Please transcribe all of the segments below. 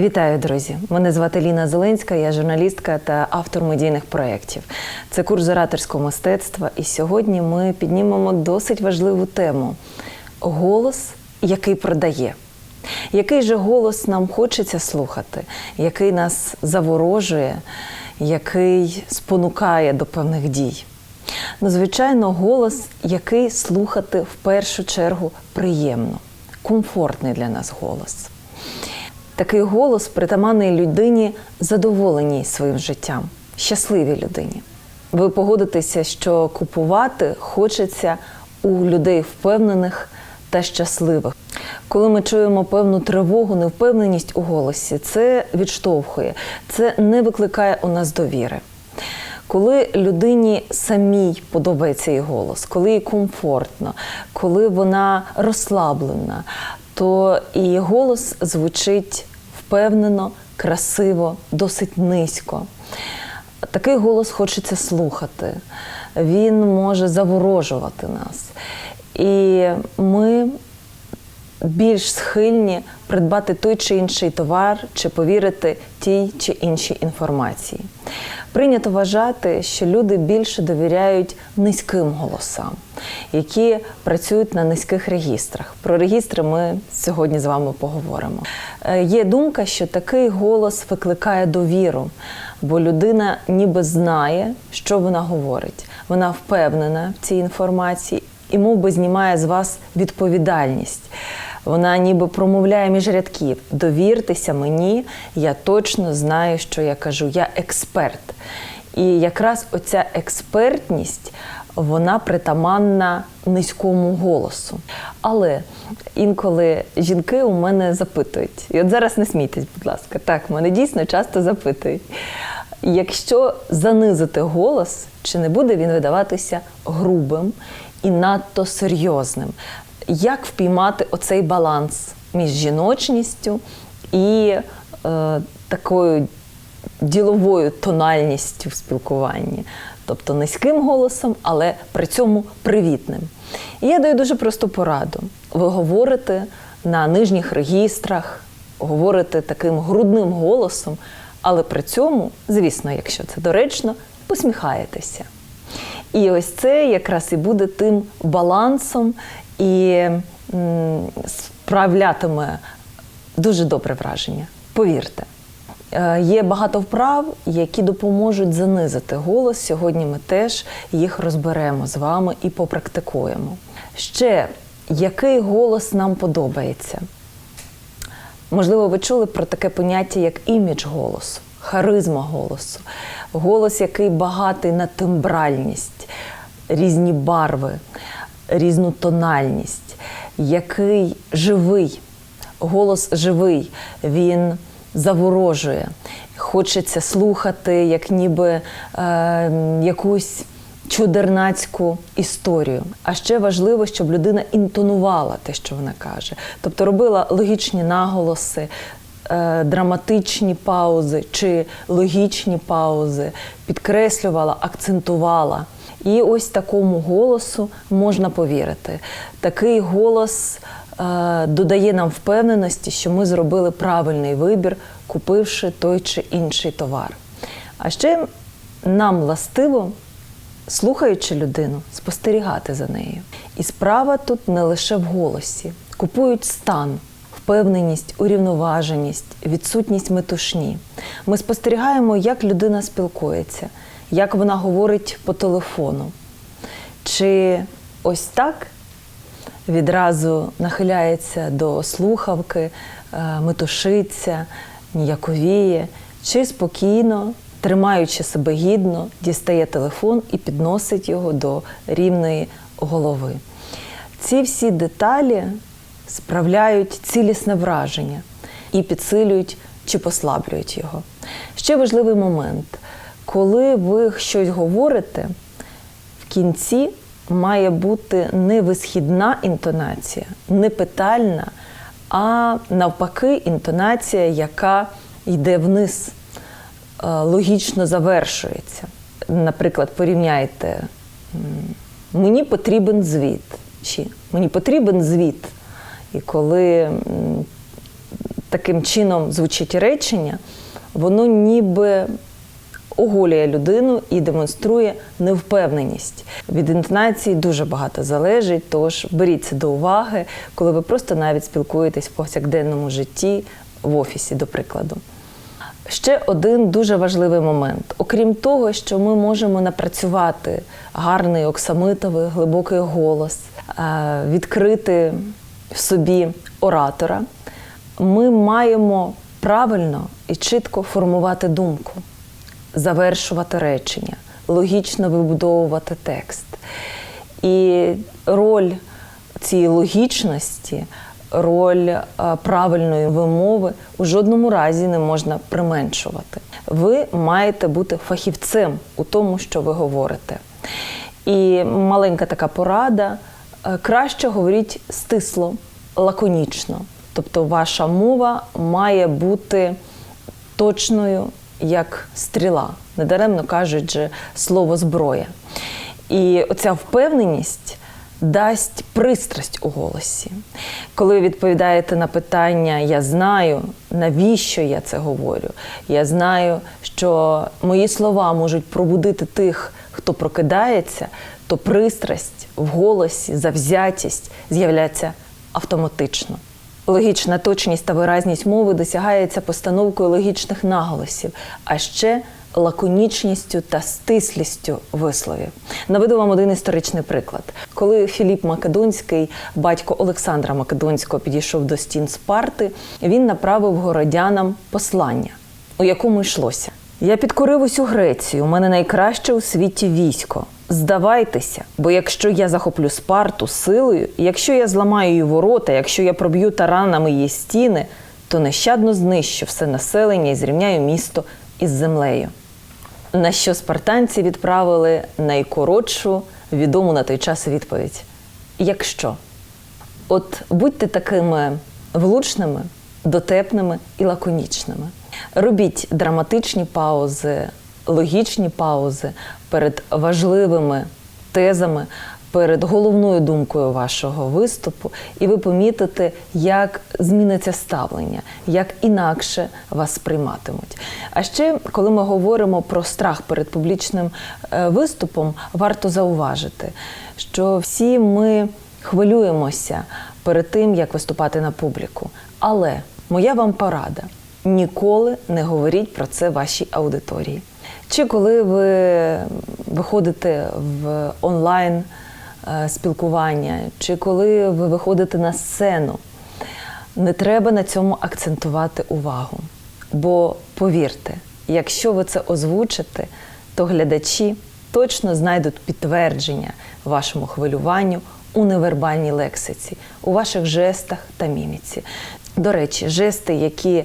Вітаю, друзі! Мене звати Ліна Зеленська, я журналістка та автор медійних проєктів. Це курс ораторського мистецтва. І сьогодні ми піднімемо досить важливу тему голос, який продає. Який же голос нам хочеться слухати, який нас заворожує, який спонукає до певних дій? Ну, звичайно, голос, який слухати в першу чергу приємно, комфортний для нас голос. Такий голос притаманний людині задоволеній своїм життям, щасливій людині. Ви погодитеся, що купувати хочеться у людей впевнених та щасливих. Коли ми чуємо певну тривогу, невпевненість у голосі, це відштовхує, це не викликає у нас довіри. Коли людині самій подобається її голос, коли їй комфортно, коли вона розслаблена, то і голос звучить впевнено, красиво, досить низько. Такий голос хочеться слухати. Він може заворожувати нас. І ми більш схильні придбати той чи інший товар, чи повірити тій чи іншій інформації. Прийнято вважати, що люди більше довіряють низьким голосам, які працюють на низьких регістрах. Про регістри ми сьогодні з вами поговоримо. Е, Є думка, що такий голос викликає довіру, бо людина ніби знає, що вона говорить. Вона впевнена в цій інформації і мов би знімає з вас відповідальність. Вона ніби промовляє між рядків: довіртеся мені, я точно знаю, що я кажу, я експерт. І якраз оця експертність вона притаманна низькому голосу. Але інколи жінки у мене запитують, і от зараз не смійтесь, будь ласка, так, мене дійсно часто запитують. Якщо занизити голос, чи не буде він видаватися грубим і надто серйозним? Як впіймати оцей баланс між жіночністю і е, такою діловою тональністю в спілкуванні? Тобто низьким голосом, але при цьому привітним. І я даю дуже просту пораду. Ви говорите на нижніх регістрах, говорите таким грудним голосом, але при цьому, звісно, якщо це доречно, посміхаєтеся. І ось це якраз і буде тим балансом і справлятиме дуже добре враження. Повірте. Е, Є багато вправ, які допоможуть занизити голос. Сьогодні ми теж їх розберемо з вами і попрактикуємо. Ще який голос нам подобається? Можливо, ви чули про таке поняття, як імідж голосу, харизма голосу, голос, який багатий на тембральність, різні барви, різну тональність, який живий, голос живий, він заворожує. Хочеться слухати, як ніби е, якусь чудернацьку історію. А ще важливо, щоб людина інтонувала те, що вона каже, тобто робила логічні наголоси. е, Драматичні паузи чи логічні паузи, підкреслювала, акцентувала. І ось такому голосу можна повірити. Такий голос е, додає нам впевненості, що ми зробили правильний вибір, купивши той чи інший товар. А ще нам властиво слухаючи людину, спостерігати за нею. І справа тут не лише в голосі. Купують стан, впевненість, урівноваженість, відсутність метушні. Ми спостерігаємо, як людина спілкується, як вона говорить по телефону. Чи ось так відразу нахиляється до слухавки, е, метушиться, ніяковіє, чи спокійно, тримаючи себе гідно, дістає телефон і підносить його до рівної голови. Ці всі деталі справляють цілісне враження і підсилюють чи послаблюють його. Ще важливий момент, коли ви щось говорите, в кінці має бути не висхідна інтонація, не питальна, а навпаки, інтонація, яка йде вниз, е, логічно завершується. Наприклад, порівняйте мені потрібен звіт, чи мені потрібен звіт. І коли таким чином звучить речення, воно ніби оголює людину і демонструє невпевненість. Від інтонації дуже багато залежить, тож беріть це до уваги, коли ви просто навіть спілкуєтесь в повсякденному житті в офісі, до прикладу. Ще один дуже важливий момент. Окрім того, що ми можемо напрацювати гарний оксамитовий глибокий голос, е, відкрити в собі оратора, ми маємо правильно і чітко формувати думку, завершувати речення, логічно вибудовувати текст. І роль цієї логічності, роль е, правильної вимови у жодному разі не можна применшувати. Ви маєте бути фахівцем у тому, що ви говорите. І маленька така порада: е, краще говоріть стисло, лаконічно. Тобто ваша мова має бути точною, як стріла. Недаремно кажуть же слово зброя. І оця впевненість дасть пристрасть у голосі. Коли ви відповідаєте на питання Я знаю, навіщо я це говорю, я знаю, що мої слова можуть пробудити тих, хто прокидається, то пристрасть в голосі, завзятість з'являється автоматично. Логічна точність та виразність мови досягається постановкою логічних наголосів, а ще лаконічністю та стислістю висловів. Наведу вам один історичний приклад. Коли Філіп Македонський, батько Олександра Македонського, підійшов до стін Спарти, він направив городянам послання, у якому йшлося. Я підкорив усю Грецію, у мене найкраще у світі військо. Здавайтеся, бо якщо я захоплю Спарту силою, якщо я зламаю її ворота, якщо я проб'ю таранами її стіни, то нещадно знищу все населення і зрівняю місто із землею. На що спартанці відправили найкоротшу відому на той час відповідь: Якщо, от будьте такими влучними, дотепними і лаконічними. Робіть драматичні паузи, логічні паузи перед важливими тезами, перед головною думкою вашого виступу, і ви помітите, як зміниться ставлення, як інакше вас сприйматимуть. А ще, коли ми говоримо про страх перед публічним е, виступом, варто зауважити, що всі ми хвилюємося перед тим, як виступати на публіку. Але моя вам порада: ніколи не говоріть про це вашій аудиторії. Чи коли ви виходите в онлайн е, спілкування, чи коли ви виходите на сцену, не треба на цьому акцентувати увагу. Бо повірте, якщо ви це озвучите, то глядачі точно знайдуть підтвердження вашому хвилюванню у невербальній лексиці, у ваших жестах та міміці. До речі, жести, які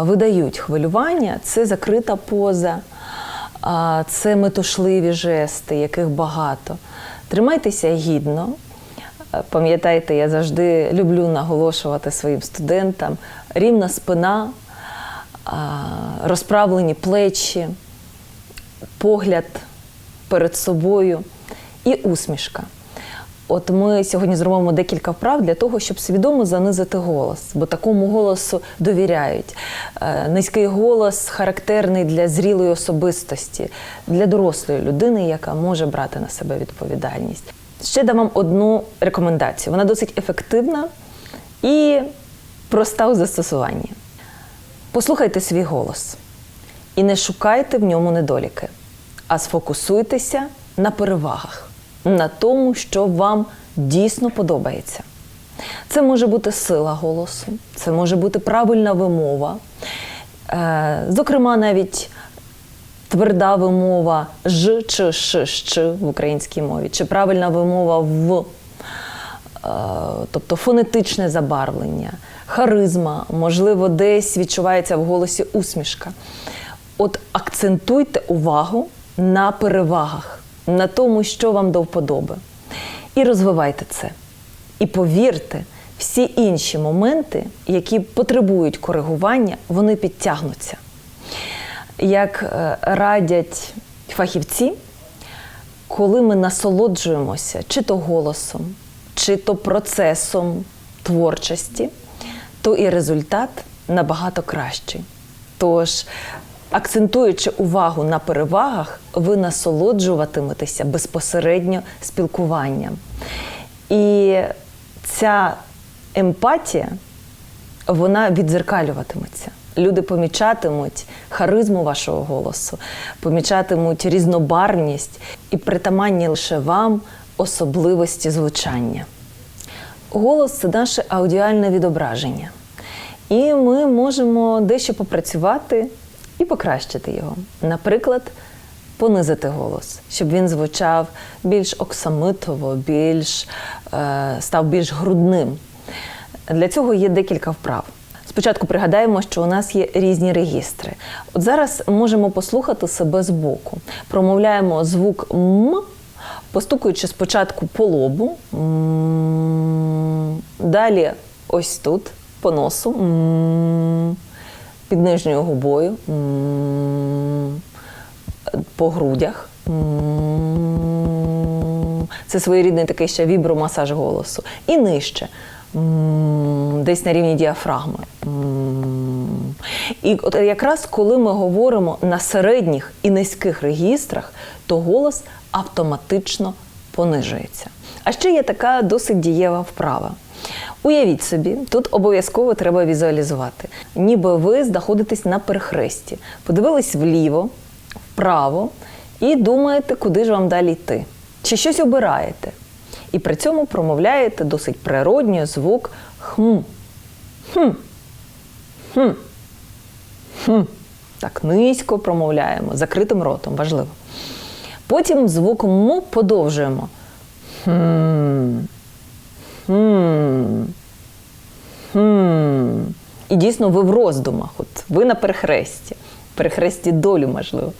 видають хвилювання, це закрита поза, це метушливі жести, яких багато. Тримайтеся гідно. Е, Пам'ятайте, я завжди люблю наголошувати своїм студентам рівна спина, розправлені плечі, погляд перед собою і усмішка. От ми сьогодні зробимо декілька вправ для того, щоб свідомо занизити голос, бо такому голосу довіряють. Е, Низький голос характерний для зрілої особистості, для дорослої людини, яка може брати на себе відповідальність. Ще дам вам одну рекомендацію. Вона досить ефективна і проста у застосуванні. Послухайте свій голос і не шукайте в ньому недоліки, а сфокусуйтеся на перевагах, на тому, що вам дійсно подобається. Це може бути сила голосу, це може бути правильна вимова, е, зокрема, навіть тверда вимова ж чи ш, щ в українській мові, чи правильна вимова в, е, тобто фонетичне забарвлення, харизма, можливо, десь відчувається в голосі усмішка. От акцентуйте увагу на перевагах, на тому, що вам до вподоби. І розвивайте це. І повірте, всі інші моменти, які потребують коригування, вони підтягнуться. Як е, радять фахівці, коли ми насолоджуємося чи то голосом, чи то процесом творчості, то і результат набагато кращий. Тож, акцентуючи увагу на перевагах, ви насолоджуватиметеся безпосередньо спілкуванням. І ця емпатія вона відзеркалюватиметься. Люди помічатимуть харизму вашого голосу, помічатимуть різнобарність і притаманні лише вам особливості звучання. Голос це наше аудіальне відображення. І ми можемо дещо попрацювати і покращити його. Наприклад, понизити голос, щоб він звучав більш оксамитово, більш, е, став більш грудним. Для цього є декілька вправ. Спочатку пригадаємо, що у нас є різні регістри. От зараз можемо послухати себе збоку. Промовляємо звук М, постукуючи спочатку по лобу, далі ось тут, по носу, М, під нижньою губою, по грудях. Це своєрідний такий ще вібромасаж голосу. І нижче. Десь на рівні діафрагми. І от якраз коли ми говоримо на середніх і низьких регістрах, то голос автоматично понижується. А ще є така досить дієва вправа. Уявіть собі, тут обов'язково треба візуалізувати, ніби ви знаходитесь на перехресті, подивились вліво, вправо і думаєте, куди ж вам далі йти. Чи щось обираєте. І при цьому промовляєте досить природньо звук хм. Хм. Хм. Хм. Так низько промовляємо, закритим ротом, важливо. Потім звук м подовжуємо. Хм. Хм. І дійсно ви в роздумах, от ви на перехресті, перехресті долю, можливо.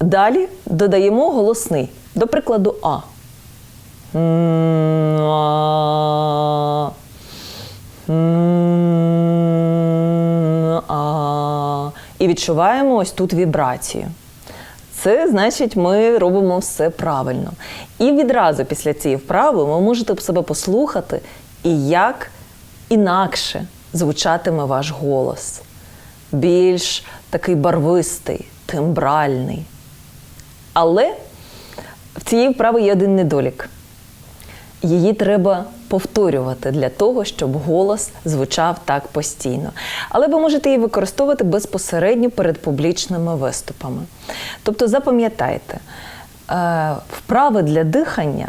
Далі додаємо голосний, до прикладу, а. А. І відчуваємо ось тут вібрацію. Це значить, ми робимо все правильно. І відразу після цієї вправи ви можете себе послухати, і як інакше звучатиме ваш голос. Більш такий барвистий, тембральний. Але в цієї вправи є один недолік. Її треба повторювати для того, щоб голос звучав так постійно. Але ви можете її використовувати безпосередньо перед публічними виступами. Тобто запам'ятайте, е, вправи для дихання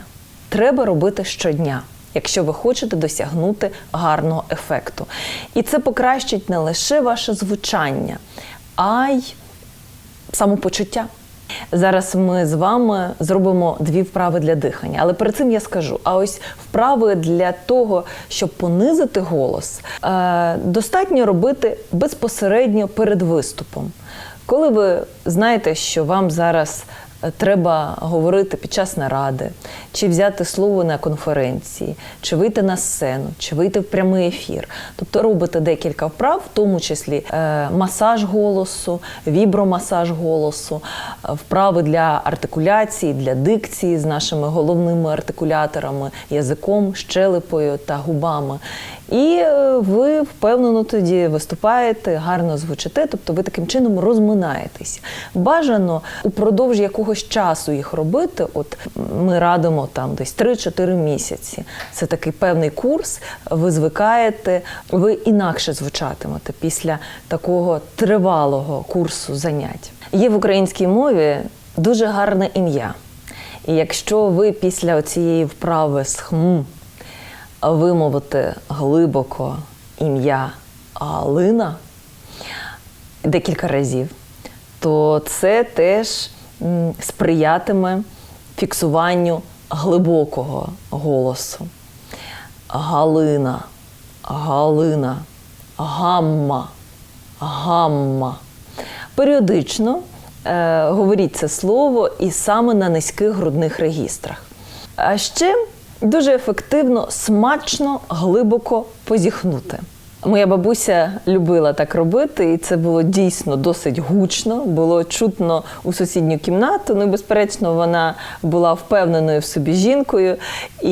треба робити щодня. Якщо ви хочете досягнути гарного ефекту. І це покращить не лише ваше звучання, а й самопочуття. Зараз ми з вами зробимо дві вправи для дихання, але перед цим я скажу: а ось вправи для того, щоб понизити голос, е, достатньо робити безпосередньо перед виступом. Коли ви знаєте, що вам зараз треба говорити під час наради, чи взяти слово на конференції, чи вийти на сцену, чи вийти в прямий ефір. Тобто робите декілька вправ, в тому числі е, масаж голосу, вібромасаж голосу, е, вправи для артикуляції, для дикції з нашими головними артикуляторами, язиком, щелепою та губами. І е, ви впевнено тоді виступаєте, гарно звучите, тобто ви таким чином розминаєтесь. Бажано упродовж якогось часу їх робити. От ми радимо там десь 3-4 місяці. Це такий певний курс. Ви звикаєте, ви інакше звучатимете після такого тривалого курсу занять. Є в українській мові дуже гарне ім'я. І якщо ви після цієї вправи з хм вимовити глибоко ім'я Галина декілька разів, то це теж сприятиме фіксуванню глибокого голосу. Галина, Галина, гамма, гамма. Періодично е, говоріть це слово і саме на низьких грудних регістрах. А ще дуже ефективно, смачно, глибоко позіхнути. Моя бабуся любила так робити, і це було дійсно досить гучно. Було чутно у сусідню кімнату. Ну, безперечно, вона була впевненою в собі жінкою, і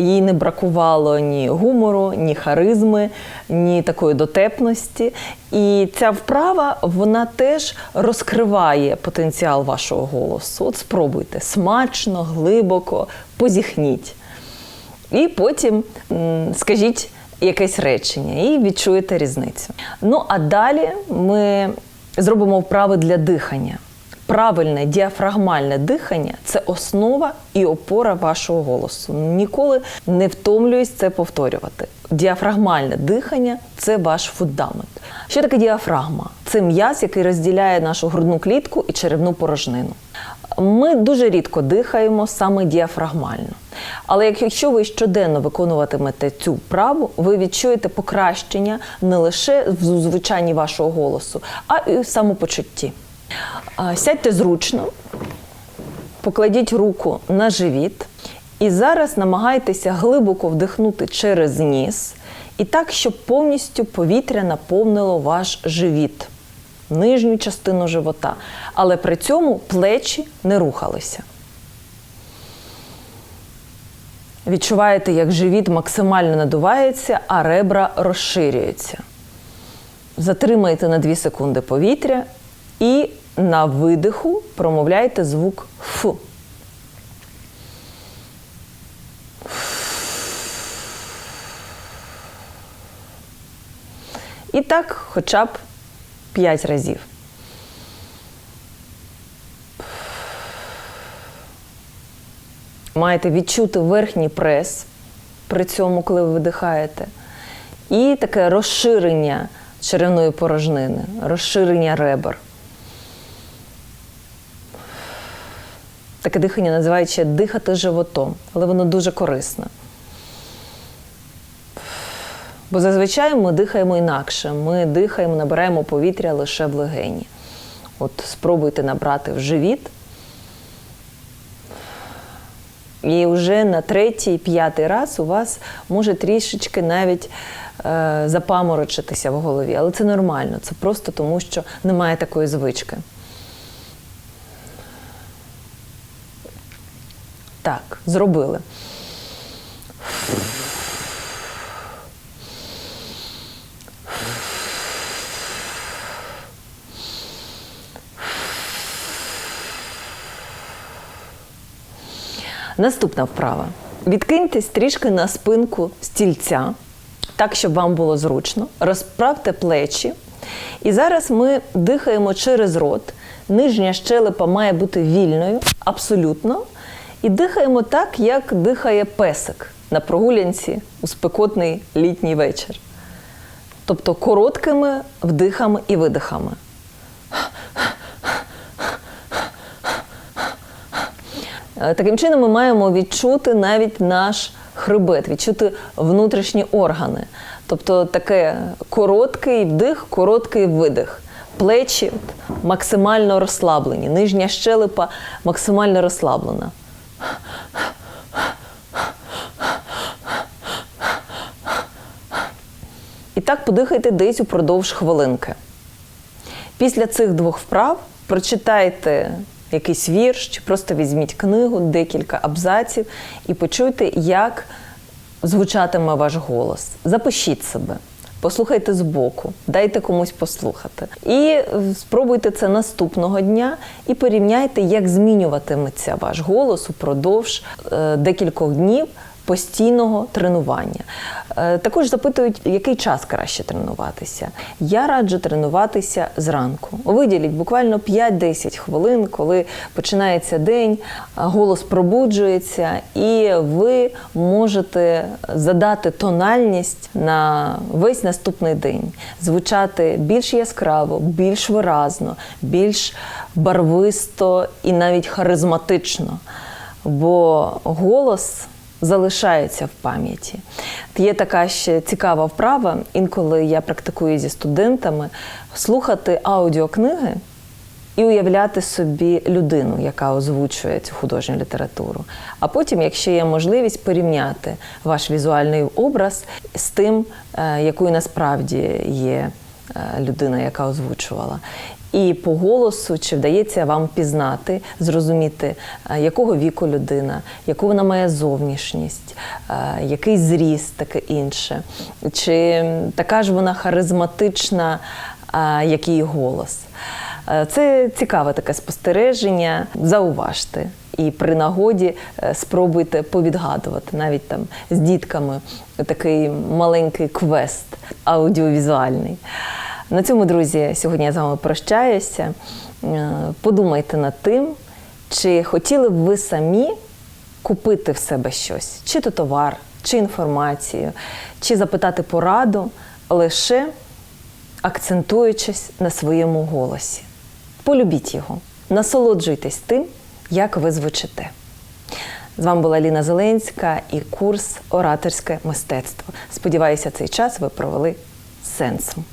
їй не бракувало ні гумору, ні харизми, ні такої дотепності. І ця вправа вона теж розкриває потенціал вашого голосу. От спробуйте смачно, глибоко, позіхніть. І потім скажіть якесь речення і відчуєте різницю. Ну а далі ми зробимо вправи для дихання. Правильне діафрагмальне дихання це основа і опора вашого голосу. Ніколи не втомлююсь це повторювати. Діафрагмальне дихання це ваш фундамент. Що таке діафрагма? Це м'яз, який розділяє нашу грудну клітку і черевну порожнину. Ми дуже рідко дихаємо саме діафрагмально. Але якщо ви щоденно виконуватимете цю вправу, ви відчуєте покращення не лише в звучанні вашого голосу, а й в самопочутті. Сядьте зручно, покладіть руку на живіт, і зараз намагайтеся глибоко вдихнути через ніс, і так, щоб повністю повітря наповнило ваш живіт, нижню частину живота, але при цьому плечі не рухалися. Відчуваєте, як живіт максимально надувається, а ребра розширюються. Затримайте на 2 секунди повітря і на видиху промовляйте звук Ф. І так хоча б 5 разів. Маєте відчути верхній прес при цьому, коли ви видихаєте, і таке розширення черевної порожнини, розширення ребер. Таке дихання називають ще дихати животом, але воно дуже корисне. Бо зазвичай ми дихаємо інакше. Ми дихаємо, набираємо повітря лише в легені. От спробуйте набрати в живіт. І вже на третій, п'ятий раз у вас може трішечки навіть е, запаморочитися в голові. Але це нормально, це просто тому, що немає такої звички. Так, зробили. Наступна вправа. Відкиньтесь трішки на спинку стільця, так, щоб вам було зручно. Розправте плечі. І зараз ми дихаємо через рот. Нижня щелепа має бути вільною, абсолютно. І дихаємо так, як дихає песик на прогулянці у спекотний літній вечір. Тобто короткими вдихами і видихами. Таким чином, ми маємо відчути навіть наш хребет, відчути внутрішні органи. Тобто таке короткий вдих, короткий видих. Плечі максимально розслаблені, нижня щелепа максимально розслаблена. І так подихайте десь упродовж хвилинки. Після цих двох вправ прочитайте якийсь вірш, чи просто візьміть книгу, декілька абзаців і почуйте, як звучатиме ваш голос. Запишіть себе. Послухайте збоку, дайте комусь послухати. І е, спробуйте це наступного дня і порівняйте, як змінюватиметься ваш голос упродовж е, декількох днів постійного тренування. Е, Також запитують, який час краще тренуватися. Я раджу тренуватися зранку. Виділіть буквально 5-10 хвилин, коли починається день, голос пробуджується, і ви можете задати тональність на весь наступний день, звучати більш яскраво, більш виразно, більш барвисто і навіть харизматично. Бо голос залишається в пам'яті. Є така ще цікава вправа, інколи я практикую зі студентами слухати аудіокниги і уявляти собі людину, яка озвучує цю художню літературу. А потім, якщо є можливість, порівняти ваш візуальний образ з тим, е, якою насправді є е, людина, яка озвучувала. І по голосу, чи вдається вам пізнати, зрозуміти, е, якого віку людина, яку вона має зовнішність, е, який зріст, таке інше, чи така ж вона харизматична, е, як її голос. Це цікаве таке спостереження. Зауважте. І при нагоді спробуйте повідгадувати навіть там з дітками такий маленький квест аудіовізуальний. На цьому, друзі, сьогодні я з вами прощаюся. Е, Подумайте над тим, чи хотіли б ви самі купити в себе щось, чи то товар, чи інформацію, чи запитати пораду, лише акцентуючись на своєму голосі. Полюбіть його, насолоджуйтесь тим, як ви звучите. З вами була Ліна Зеленська і курс Ораторське мистецтво. Сподіваюся, цей час ви провели з сенсом.